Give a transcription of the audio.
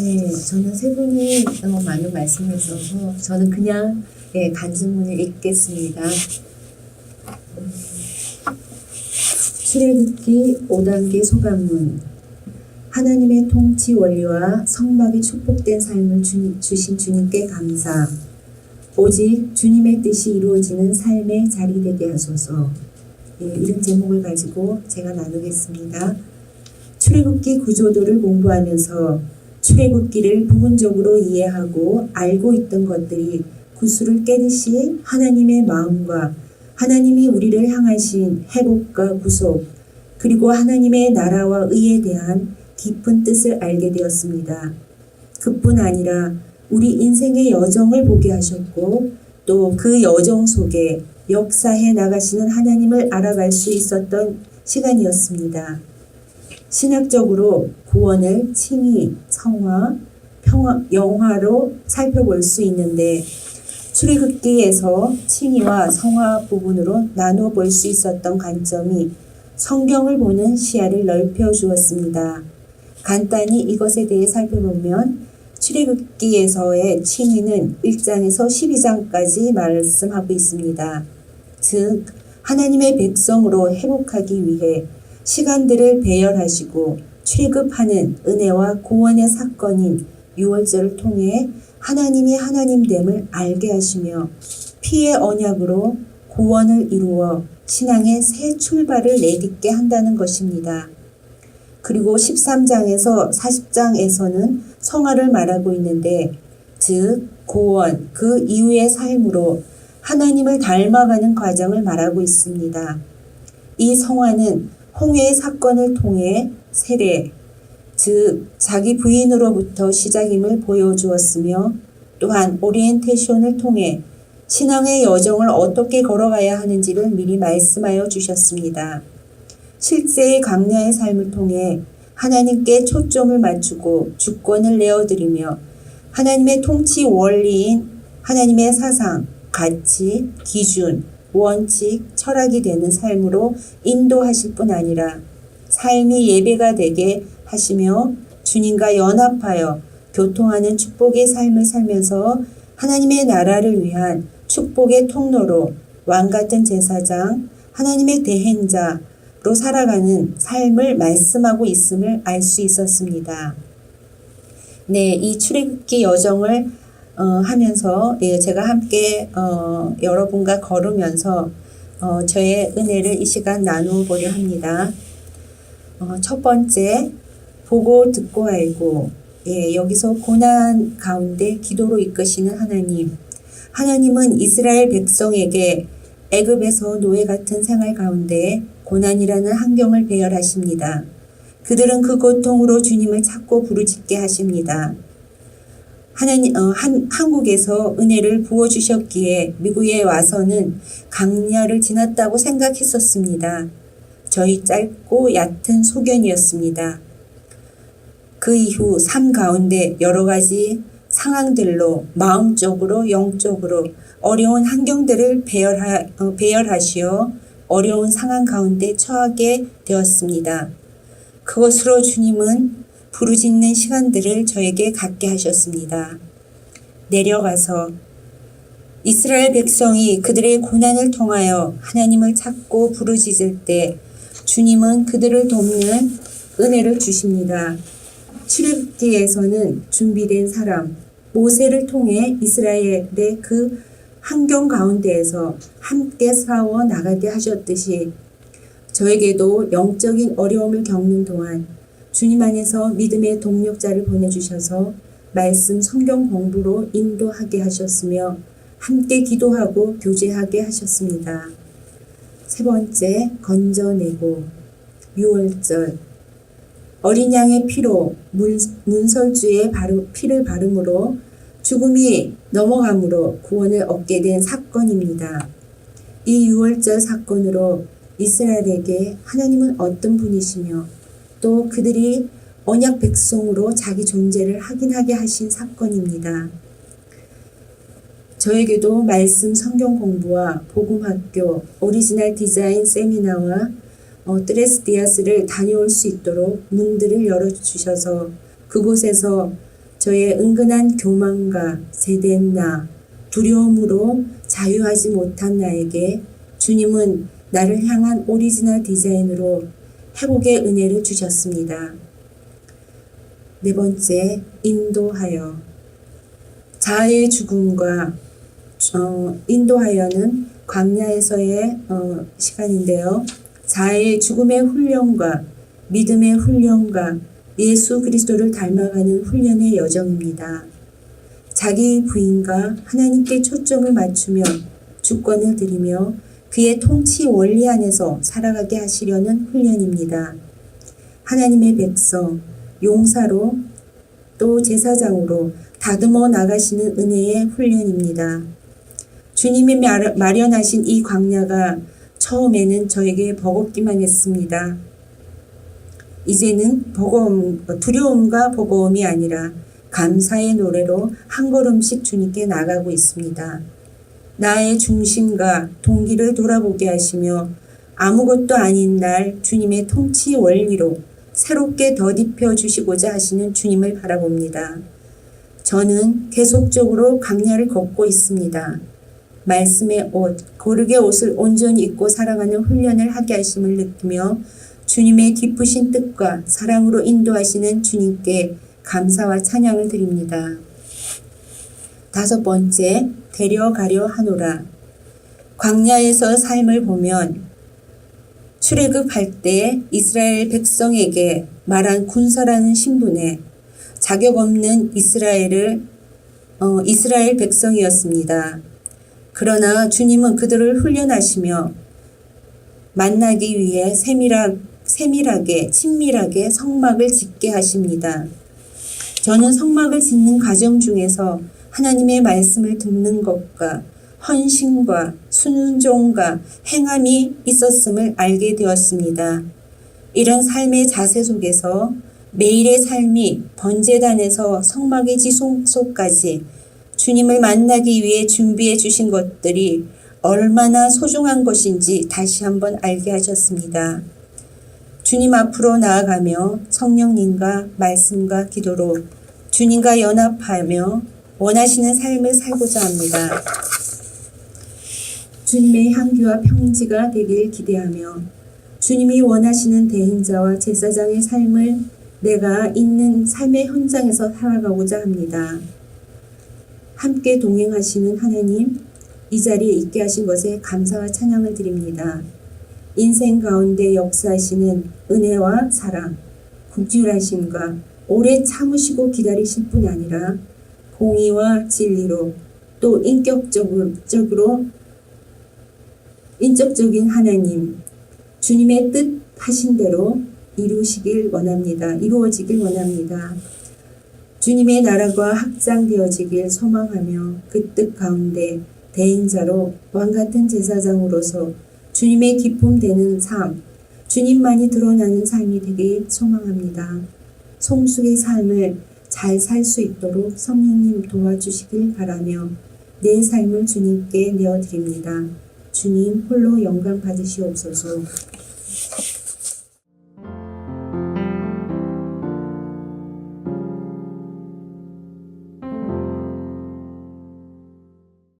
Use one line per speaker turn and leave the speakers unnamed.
네, 저는 세 분이 너무 많은 말씀을 해주셔서 저는 그냥 예, 간증문을 읽겠습니다. 음, 출애굽기 5단계 소감문 하나님의 통치 원리와 성막이 축복된 삶을 주, 주신 주님께 감사 오직 주님의 뜻이 이루어지는 삶의 자리 되게 하소서 예, 이런 제목을 가지고 제가 나누겠습니다. 출애굽기 구조도를 공부하면서 출애굽기를 부분적으로 이해하고 알고 있던 것들이 구슬을 깨듯이 하나님의 마음과 하나님이 우리를 향하신 회복과 구속 그리고 하나님의 나라와 의에 대한 깊은 뜻을 알게 되었습니다. 그뿐 아니라 우리 인생의 여정을 보게 하셨고 또 그 여정 속에 역사해 나가시는 하나님을 알아갈 수 있었던 시간이었습니다. 신학적으로 구원을 칭의, 성화, 평화, 영화로 살펴볼 수 있는데 출애굽기에서 칭의와 성화 부분으로 나누어 볼 수 있었던 관점이 성경을 보는 시야를 넓혀 주었습니다. 간단히 이것에 대해 살펴보면 출애굽기에서의 칭의는 1장에서 12장까지 말씀하고 있습니다. 즉 하나님의 백성으로 회복하기 위해 시간들을 배열하시고 출애굽하는 은혜와 구원의 사건인 유월절을 통해 하나님이 하나님됨을 알게 하시며 피의 언약으로 구원을 이루어 신앙의 새 출발을 내딛게 한다는 것입니다. 그리고 13장에서 40장에서는 성화를 말하고 있는데 즉 구원 그 이후의 삶으로 하나님을 닮아가는 과정을 말하고 있습니다. 이 성화는 홍해의 사건을 통해 세례, 즉 자기 부인으로부터 시작임을 보여주었으며 또한 오리엔테이션을 통해 신앙의 여정을 어떻게 걸어가야 하는지를 미리 말씀하여 주셨습니다. 실제의 강야의 삶을 통해 하나님께 초점을 맞추고 주권을 내어드리며 하나님의 통치 원리인 하나님의 사상, 가치, 기준, 원칙, 철학이 되는 삶으로 인도하실 뿐 아니라 삶이 예배가 되게 하시며 주님과 연합하여 교통하는 축복의 삶을 살면서 하나님의 나라를 위한 축복의 통로로 왕 같은 제사장, 하나님의 대행자로 살아가는 삶을 말씀하고 있음을 알 수 있었습니다. 네, 이 출애굽기 여정을 어, 하면서 예, 제가 함께 어, 여러분과 걸으면서 어, 저의 은혜를 이 시간 나누어 보려 합니다. 어, 첫 번째 보고 듣고 알고 예, 여기서 고난 가운데 기도로 이끄시는 하나님. 하나님은 이스라엘 백성에게 애굽에서 노예 같은 생활 가운데 고난이라는 환경을 배열하십니다. 그들은 그 고통으로 주님을 찾고 부르짖게 하십니다. 하나님, 어, 한, 한국에서 은혜를 부어주셨기에 미국에 와서는 강야를 지났다고 생각했었습니다. 저희 짧고 얕은 소견이었습니다. 그 이후 삶 가운데 여러 가지 상황들로 마음적으로 영적으로 어려운 환경들을 배열하, 어, 배열하시어 어려운 상황 가운데 처하게 되었습니다. 그것으로 주님은 부르짖는 시간들을 저에게 갖게 하셨습니다. 내려가서 이스라엘 백성이 그들의 고난을 통하여 하나님을 찾고 부르짖을 때 주님은 그들을 돕는 은혜를 주십니다. 출애굽기에서는 준비된 사람 모세를 통해 이스라엘의 그 환경 가운데에서 함께 싸워 나가게 하셨듯이 저에게도 영적인 어려움을 겪는 동안 주님 안에서 믿음의 동력자를 보내주셔서 말씀 성경 공부로 인도하게 하셨으며 함께 기도하고 교제하게 하셨습니다. 세 번째, 건져내고 6월절 어린 양의 피로 문, 문설주의 바르, 피를 바름으로 죽음이 넘어감으로 구원을 얻게 된 사건입니다. 이 6월절 사건으로 이스라엘에게 하나님은 어떤 분이시며 또 그들이 언약 백성으로 자기 존재를 확인하게 하신 사건입니다. 저에게도 말씀 성경 공부와 복음학교, 오리지널 디자인 세미나와 어, 트레스디아스를 다녀올 수 있도록 문들을 열어주셔서 그곳에서 저의 은근한 교만과 세된 나, 두려움으로 자유하지 못한 나에게 주님은 나를 향한 오리지널 디자인으로 회복의 은혜를 주셨습니다. 네 번째, 인도하여. 자아의 죽음과 어, 인도하여는 광야에서의 어, 시간인데요. 자아의 죽음의 훈련과 믿음의 훈련과 예수 그리스도를 닮아가는 훈련의 여정입니다. 자기 부인과 하나님께 초점을 맞추며 주권을 드리며 그의 통치 원리 안에서 살아가게 하시려는 훈련입니다. 하나님의 백성, 용사로 또 제사장으로 다듬어 나가시는 은혜의 훈련입니다. 주님이 마련- 마련하신 이 광야가 처음에는 저에게 버겁기만 했습니다. 이제는 버거움, 두려움과 버거움이 아니라 감사의 노래로 한 걸음씩 주님께 나가고 있습니다. 나의 중심과 동기를 돌아보게 하시며 아무것도 아닌 날 주님의 통치 원리로 새롭게 덧입혀 주시고자 하시는 주님을 바라봅니다. 저는 계속적으로 강야를 걷고 있습니다. 말씀의 옷, 고르게 옷을 온전히 입고 살아가는 훈련을 하게 하심을 느끼며 주님의 깊으신 뜻과 사랑으로 인도하시는 주님께 감사와 찬양을 드립니다. 다섯 번째, 데려가려 하노라. 광야에서 삶을 보면 출애굽할 때 이스라엘 백성에게 말한 군사라는 신분에 자격 없는 이스라엘을 어, 이스라엘 백성이었습니다. 그러나 주님은 그들을 훈련하시며 만나기 위해 세밀하, 세밀하게 친밀하게 성막을 짓게 하십니다. 저는 성막을 짓는 과정 중에서 하나님의 말씀을 듣는 것과 헌신과 순종과 행함이 있었음을 알게 되었습니다. 이런 삶의 자세 속에서 매일의 삶이 번제단에서 성막의 지속소까지 주님을 만나기 위해 준비해 주신 것들이 얼마나 소중한 것인지 다시 한번 알게 하셨습니다. 주님 앞으로 나아가며 성령님과 말씀과 기도로 주님과 연합하며 원하시는 삶을 살고자 합니다. 주님의 향기와 평지가 되길 기대하며 주님이 원하시는 대행자와 제사장의 삶을 내가 있는 삶의 현장에서 살아가고자 합니다. 함께 동행하시는 하나님, 이 자리에 있게 하신 것에 감사와 찬양을 드립니다. 인생 가운데 역사하시는 은혜와 사랑, 국률하심과 오래 참으시고 기다리실 뿐 아니라 공의와 진리로 또 인격적으로 인적적인 하나님, 주님의 뜻 하신 대로 이루시길 원합니다. 이루어지길 원합니다. 주님의 나라가 확장되어지길 소망하며 그 뜻 가운데 대행자로 왕 같은 제사장으로서 주님의 기쁨 되는 삶, 주님만이 드러나는 삶이 되길 소망합니다. 송숙의 삶을 잘 살 수 있도록 성령님 도와주시길 바라며 내 삶을 주님께 내어드립니다. 주님 홀로 영광 받으시옵소서.